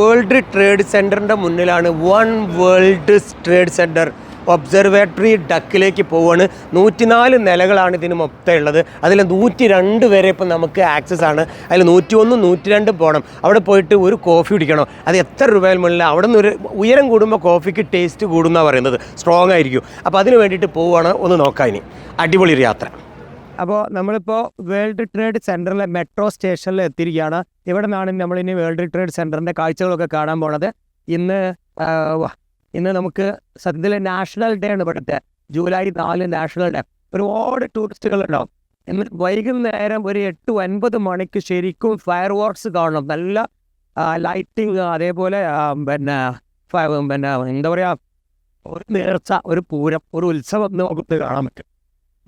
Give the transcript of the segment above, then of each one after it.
World trade സെന്ററിന്റെ മുന്നിലാണ് one world trade center observatory ഡക്കിലേക്ക് പോവാണ്. നൂറ്റിനാല് നിലകളാണ് ഇതിന് മൊത്തം ഉള്ളത്. അതിൽ നൂറ്റി രണ്ട് വരെ ഇപ്പം നമുക്ക് ആക്സസ് ആണ്. അതിൽ നൂറ്റി ഒന്ന് നൂറ്റി രണ്ട് പോകണം അവിടെ പോയിട്ട് ഒരു കോഫി കുടിക്കണം? അത് എത്ര രൂപയിൽ മുന്നിൽ അവിടെ നിന്ന് ഒരു ഉയരം കൂടുമ്പോൾ കോഫിക്ക് ടേസ്റ്റ് കൂടുമെന്നാണ് പറയുന്നത്. സ്ട്രോങ് ആയിരിക്കും. അപ്പോൾ അതിന് വേണ്ടിയിട്ട് പോവുകയാണ് ഒന്ന് നോക്കാം ഇനി. അടിപൊളി ഒരു യാത്ര. അപ്പോൾ നമ്മളിപ്പോൾ വേൾഡ് ട്രേഡ് സെന്ററിലെ മെട്രോ സ്റ്റേഷനിൽ എത്തിയിരിക്കുകയാണ്. ഇവിടെ നിന്നാണ് നമ്മളിനി വേൾഡ് ട്രേഡ് സെന്ററിന്റെ കാഴ്ചകളൊക്കെ കാണാൻ പോണത്. ഇന്ന് ഇന്ന് നമുക്ക് സത്യത്തിൽ നാഷണൽ ഡേ ആണ് ഇവിടുത്തെ. ജൂലൈ നാല് നാഷണൽ ഡേ ഒരുപാട് ടൂറിസ്റ്റുകളുണ്ടാവും ഇന്ന് വൈകുന്നേരം ഒരു എട്ട് ഒൻപത് മണിക്ക് ശരിക്കും ഫയർ വർക്ക്സ് കാണണം. നല്ല ലൈറ്റിങ് അതേപോലെ പിന്നെ പിന്നെ എന്താ പറയുക ഒരു നേർച്ച ഒരു പൂരം ഒരു ഉത്സവം നമുക്ക് കാണാൻ പറ്റും.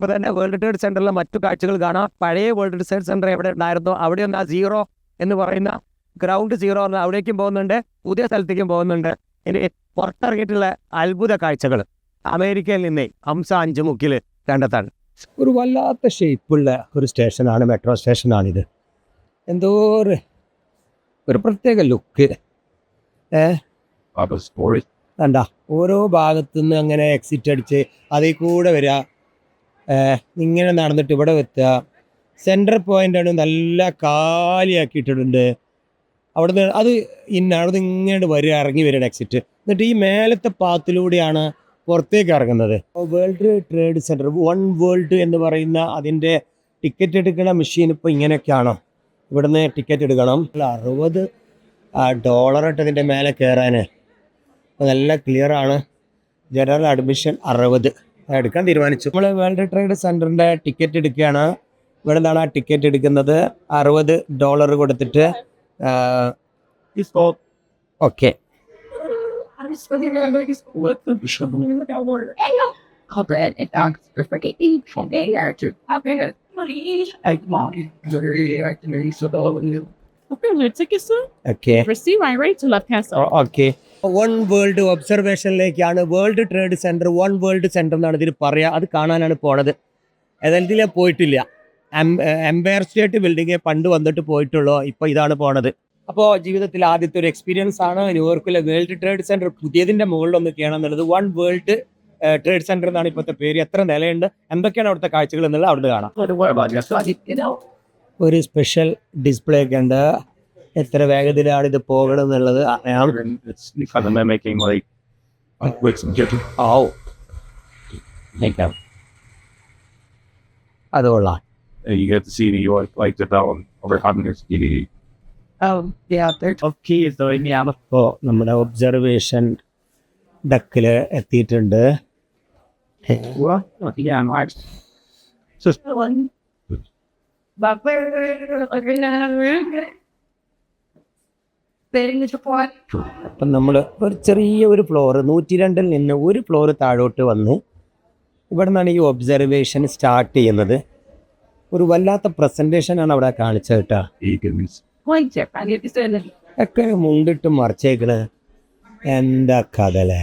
ഇപ്പോൾ തന്നെ വേൾഡ് ട്രേഡ് സെന്ററിലെ മറ്റു കാഴ്ചകൾ കാണാം. പഴയ വേൾഡ് ട്രേഡ് സെന്റർ എവിടെ ഉണ്ടായിരുന്നോ? അവിടെ ഒന്ന് ആ സീറോ എന്ന് പറയുന്ന ഗ്രൗണ്ട് സീറോ എന്ന് അവിടേക്കും പോകുന്നുണ്ട്. പുതിയ സ്ഥലത്തേക്കും പോകുന്നുണ്ട്. ഇനി പുറത്തിറങ്ങിയിട്ടുള്ള അത്ഭുത കാഴ്ചകൾ അമേരിക്കയിൽ നിന്നേ ഹംസ അഞ്ച് മുക്കിൽ കണ്ടെത്താണ് ഒരു വല്ലാത്ത ഷേപ്പുള്ള ഒരു സ്റ്റേഷനാണ് മെട്രോ സ്റ്റേഷനാണിത് എന്തോ ഒരു ഒരു പ്രത്യേക ലുക്ക് ഏഹ് കണ്ട ഓരോ ഭാഗത്തുനിന്ന് അങ്ങനെ എക്സിറ്റ് അടിച്ച് അതിൽ കൂടെ വരിക ഇങ്ങനെ നടന്നിട്ട് ഇവിടെ എത്തുക. സെന്റർ പോയിന്റാണ് നല്ല കാലിയാക്കിയിട്ടിട്ടുണ്ട്. അവിടുന്ന് അത് ഇന്ന അവിടുന്ന് ഇങ്ങോട്ട് വരിക ഇറങ്ങി വരികയാണ് എക്സിറ്റ് എന്നിട്ട് ഈ മേലത്തെ പാത്തിലൂടെയാണ് പുറത്തേക്ക് ഇറങ്ങുന്നത്. World trade center one world എന്ന് പറയുന്ന അതിന്റെ ടിക്കറ്റ് എടുക്കുന്ന മെഷീൻ ഇപ്പോൾ ഇങ്ങനെയൊക്കെയാണ്. ഇവിടുന്ന് ടിക്കറ്റ് എടുക്കണം. അല്ല, ഡോളർ ഇട്ട് ഇതിന്റെ മേലെ കയറാൻ നല്ല ക്ലിയറാണ് ജനറൽ അഡ്മിഷൻ അറുപത്. എടുക്കാൻ തീരുമാനിച്ചു നമ്മൾ വേൾഡ് ട്രേഡ് സെന്ററിന്റെ ടിക്കറ്റ് എടുക്കുകയാണ് ഇവിടെ നിന്നാണ് ആ ടിക്കറ്റ് എടുക്കുന്നത് അറുപത് ഡോളർ കൊടുത്തിട്ട് okay Okay, Receive my right to left hand side. Okay one world ഒബ്സർവേഷനിലേക്കാണ് world trade center one world center എന്നാണ് ഇതിൽ പറയുക അത് കാണാനാണ് പോണത്. ഏതായാലും പോയിട്ടില്ല. എംപയർ സ്റ്റേറ്റ് ബിൽഡിംഗ് പണ്ട് വന്നിട്ട് പോയിട്ടുള്ളൂ. ഇപ്പോൾ ഇതാണ് പോണത്. അപ്പോൾ ജീവിതത്തിൽ ആദ്യത്തെ ഒരു എക്സ്പീരിയൻസ് ആണ് ന്യൂയോർക്കിലെ വേൾഡ് ട്രേഡ് സെന്റർ പുതിയതിന്റെ മുകളിലൊന്ന് എന്നുള്ളത് വൺ വേൾഡ് ട്രേഡ് സെന്റർ എന്നാണ് ഇപ്പോഴത്തെ പേര്. എത്ര നിലയുണ്ട്? എന്തൊക്കെയാണ് അവിടുത്തെ കാഴ്ചകൾ എന്നുള്ളത് അവിടുന്ന് കാണാം? ഒരു സ്പെഷ്യൽ ഡിസ്പ്ലേ ഒക്കെ ഉണ്ട്. എത്ര വേഗത്തിലാണ് ഇത് പോകണം എന്നുള്ളത് അറിയാം അത് കൊള്ളാം you get to see New York like develop over hundreds of years. Oh, yeah, they're kids though. Yeah, ഇപ്പോൾ നമ്മുടെ ഒബ്സർവേഷൻ ഡക്കിൽ എത്തിയിട്ടുണ്ട്. But support. അപ്പം നമ്മൾ ഒരു ചെറിയ ഒരു ഫ്ലോർ നൂറ്റി രണ്ടിൽ നിന്ന് ഒരു ഫ്ലോർ താഴോട്ട് വന്ന് ഇവിടെ നിന്നാണ് ഈ ഒബ്സർവേഷൻ സ്റ്റാർട്ട് ചെയ്യുന്നത്. ഒരു വല്ലാത്ത പ്രസന്റേഷനാണ് അവിടെ കാണിച്ചത് കേട്ടോ. ഒക്കെ മുണ്ടിട്ട് മറിച്ചേക്കണ്. എന്താ കഥലേ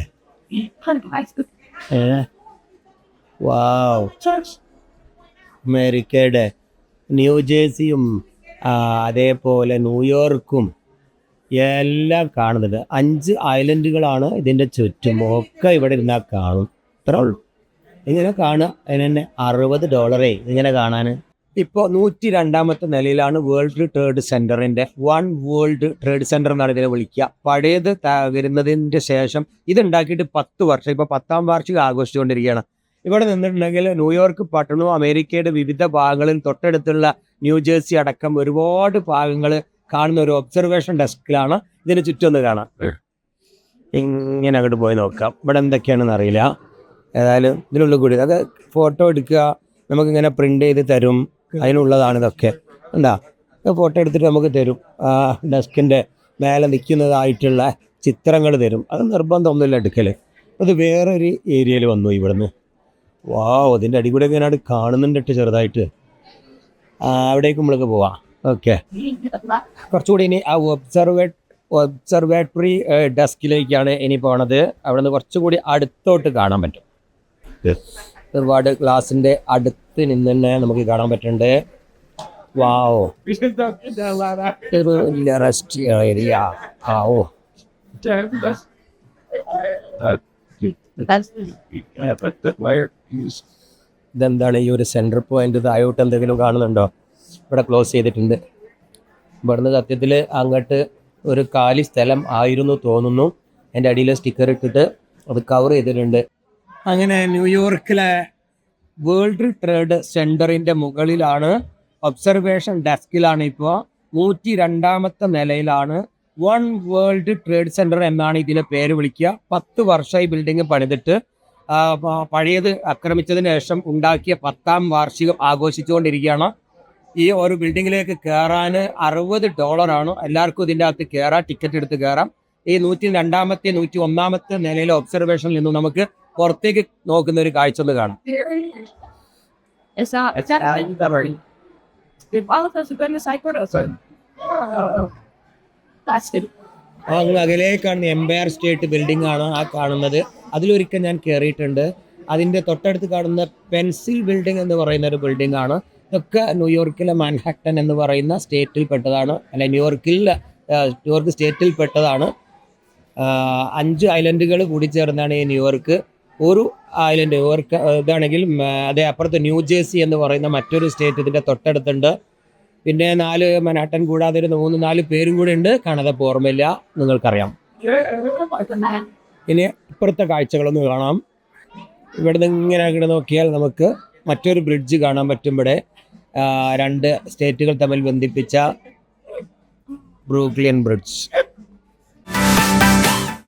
വാവ്. അമേരിക്കയുടെ ന്യൂജേഴ്സിയും അതേപോലെ ന്യൂയോർക്കും എല്ലാം കാണുന്നുണ്ട്. അഞ്ച് ഐലൻഡുകളാണ് ഇതിന്റെ ചുറ്റും. ഒക്കെ ഇവിടെ ഇരുന്നാൽ കാണും. ഇത്രേ ഉള്ളൂ. ഇങ്ങനെ കാണുക. അതിന് തന്നെ അറുപത് ഡോളറേ. ഇങ്ങനെ കാണാൻ. ഇപ്പോൾ നൂറ്റി രണ്ടാമത്തെ നിലയിലാണ് വേൾഡ് ട്രേഡ് സെന്ററിന്റെ വൺ വേൾഡ് ട്രേഡ് സെന്റർ എന്നാണ് ഇതിനെ വിളിക്കുക. പഴയത് തകരുന്നതിന്റെ ശേഷം ഇതുണ്ടാക്കിയിട്ട് പത്ത് വർഷം. ഇപ്പോൾ പത്താം വാർഷികം ആഘോഷിച്ചുകൊണ്ടിരിക്കുകയാണ് ഇവിടെ നിന്നിട്ടുണ്ടെങ്കിൽ ന്യൂയോർക്ക് പട്ടണവും അമേരിക്കയുടെ വിവിധ ഭാഗങ്ങളിൽ തൊട്ടടുത്തുള്ള ന്യൂജേഴ്സി അടക്കം ഒരുപാട് ഭാഗങ്ങൾ കാണുന്ന ഒരു ഒബ്സർവേഷൻ ഡെസ്കിലാണ് ഇതിന് ചുറ്റും ഒന്ന് കാണാം. ഇങ്ങനെ അങ്ങോട്ട് പോയി നോക്കാം. ഇവിടെ എന്തൊക്കെയാണെന്ന് അറിയില്ല. ഏതായാലും ഇതിനുള്ളിൽ കൂടി അത് ഫോട്ടോ എടുക്കുക. നമുക്കിങ്ങനെ പ്രിന്റ് ചെയ്ത് തരും. അതിനുള്ളതാണ് ഇതൊക്കെ. എന്താ ഫോട്ടോ എടുത്തിട്ട് നമുക്ക് തരും. ആ ഡെസ്കിന്റെ മേലെ നിൽക്കുന്നതായിട്ടുള്ള ചിത്രങ്ങൾ തരും. അത് നിർബന്ധമൊന്നുമില്ല എടുക്കൽ അത് വേറൊരു ഏരിയയിൽ വന്നു ഇവിടുന്ന്. വാ അതിന്റെ അടികൂടെ ഇങ്ങനെ കാണുന്നുണ്ട് ചെറുതായിട്ട്. അവിടേക്ക് നമ്മൾക്ക് പോവാം. ഓക്കെ. കുറച്ചുകൂടി ഇനി ആ ഒബ്സർവേറ്റ് ഒബ്സർവേറ്ററി ഡെസ്കിലേക്കാണ് ഇനി പോണത്. അവിടെ നിന്ന് കുറച്ചുകൂടി അടുത്തോട്ട് കാണാൻ പറ്റും. ഒരുപാട് ഗ്ലാസിന്റെ അടുത്ത് നിന്ന് തന്നെ നമുക്ക് കാണാൻ പറ്റുന്നുണ്ട്. വാവോ ഇത് വലിയ റെസ്റ്റ് ഏരിയ ആ ഓ ഇതെന്താണ്? ഈ ഒരു സെന്റർ പോയിന്റ് താഴോട്ട് എന്തെങ്കിലും കാണുന്നുണ്ടോ? ഇവിടെ ക്ലോസ് ചെയ്തിട്ടുണ്ട്. ഇവിടുന്ന് സത്യത്തിൽ അങ്ങോട്ട് ഒരു കാലി സ്ഥലം ആയിരുന്നു തോന്നുന്നു. എന്റെ അടിയിൽ സ്റ്റിക്കർ ഇട്ടിട്ട് അത് കവർ ചെയ്തിട്ടുണ്ട്. അങ്ങനെ ന്യൂയോർക്കിലെ വേൾഡ് ട്രേഡ് സെന്ററിന്റെ മുകളിലാണ് ഒബ്സർവേഷൻ ഡെസ്കിലാണ് ഇപ്പോൾ നൂറ്റി രണ്ടാമത്തെ നിലയിലാണ് വൺ വേൾഡ് ട്രേഡ് സെന്റർ എന്നാണ് ഇതിനെ പേര് വിളിക്കുക. പത്ത് വർഷമായി ബിൽഡിംഗ് പണിതിട്ട് പഴയത് ആക്രമിച്ചതിന് ശേഷം ഉണ്ടാക്കിയ പത്താം വാർഷികം ആഘോഷിച്ചുകൊണ്ടിരിക്കുകയാണ്. ഈ ഒരു ബിൽഡിങ്ങിലേക്ക് കയറാൻ അറുപത് ഡോളറാണ് എല്ലാവർക്കും ഇതിന്റെ അകത്ത് കയറാം ടിക്കറ്റ് എടുത്ത് കയറാം ഈ നൂറ്റി രണ്ടാമത്തെ നൂറ്റി ഒന്നാമത്തെ നിലയിലെ ഒബ്സർവേഷനിൽ നിന്ന് നമുക്ക് പുറത്തേക്ക് നോക്കുന്ന ഒരു കാഴ്ച ഒന്ന് കാണാം. അങ്ങ് അകലെ കാണുന്ന എംപയർ സ്റ്റേറ്റ് ബിൽഡിംഗ് ആണ് ആ കാണുന്നത്. അതിലൊരിക്കൽ ഞാൻ കയറിയിട്ടുണ്ട് അതിന്റെ തൊട്ടടുത്ത് കാണുന്ന പെൻസിൽ ബിൽഡിംഗ് എന്ന് പറയുന്ന ഒരു ബിൽഡിംഗ് ആണ്. ഇതൊക്കെ ന്യൂയോർക്കിലെ മാൻഹാട്ടൻ എന്ന് പറയുന്ന സ്റ്റേറ്റിൽ പെട്ടതാണ്. അല്ല ന്യൂയോർക്കിൽ ന്യൂയോർക്ക് സ്റ്റേറ്റിൽ പെട്ടതാണ്. അഞ്ച് ഐലൻഡുകൾ കൂടി ചേർന്നാണ് ഈ ന്യൂയോർക്ക് ഒരു ഐലൻഡ് ന്യൂയോർക്ക് ഇതാണെങ്കിൽ അതേ അപ്പുറത്ത് ന്യൂജേഴ്സി എന്ന് പറയുന്ന മറ്റൊരു സ്റ്റേറ്റ് ഇതിന്റെ തൊട്ടടുത്തുണ്ട്. പിന്നെ നാല് മനാട്ടൻ കൂടാതെ ഒരു മൂന്ന് നാല് പേരും കൂടെ ഉണ്ട്. കാണാതെ ഓർമ്മയില്ല നിങ്ങൾക്കറിയാം. ഇനി ഇപ്പുറത്തെ കാഴ്ചകളൊന്ന് കാണാം. ഇവിടുന്ന് ഇങ്ങനെ അങ്ങോട്ട് നോക്കിയാൽ നമുക്ക് മറ്റൊരു ബ്രിഡ്ജ് കാണാൻ പറ്റും ഇവിടെ. രണ്ട് സ്റ്റേറ്റുകൾ തമ്മിൽ ബന്ധിപ്പിച്ച ബ്രൂക്ലിയൻ ബ്രിഡ്ജ്